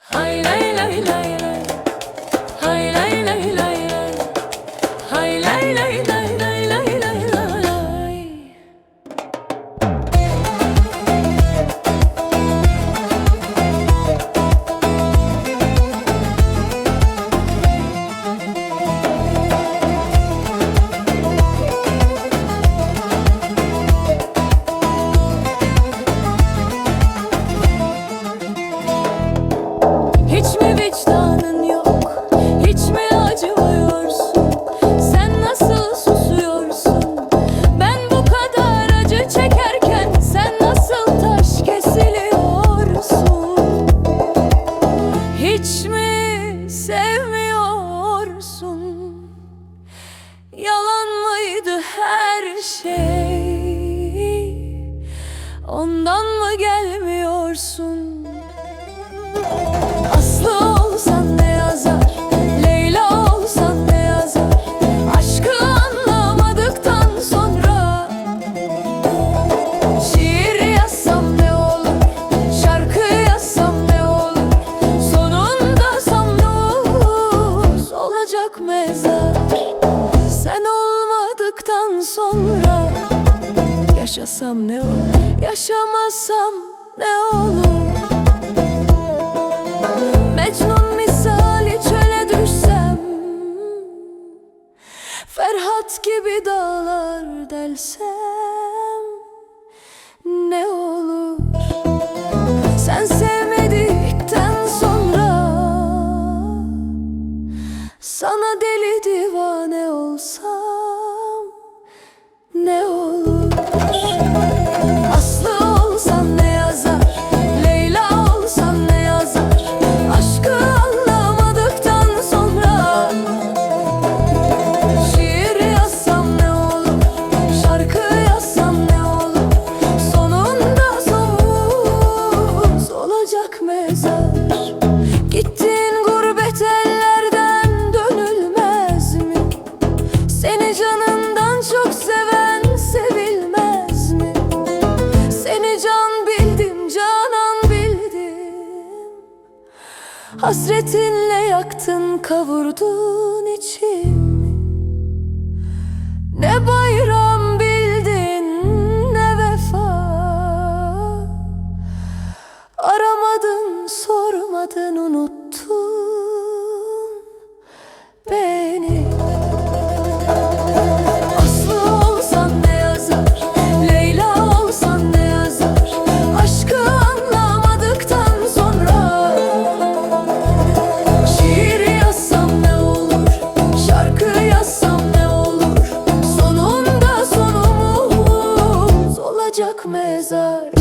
Hay lay lay lay lay. Hay lay lay lay lay. Hay lay lay lay Hiç mi vicdanın yok? Hiç mi acımıyorsun? Sen nasıl susuyorsun? Ben bu kadar acı çekerken sen nasıl taş kesiliyorsun? Hiç mi sevmiyorsun? Yalan mıydı her şey? Olacak mezar. Sen olmadıktan sonra Yaşasam ne olur? Yaşamasam ne olur? Mecnun misali çöle düşsem Ferhat gibi dağlar delsem Ne olur Sana deli divane olsam Ne olur Hasretinle yaktın, kavurdun içimi. Ne bayram bildin, ne vefa. Aramadın, sormadın, unuttun. Beni mesa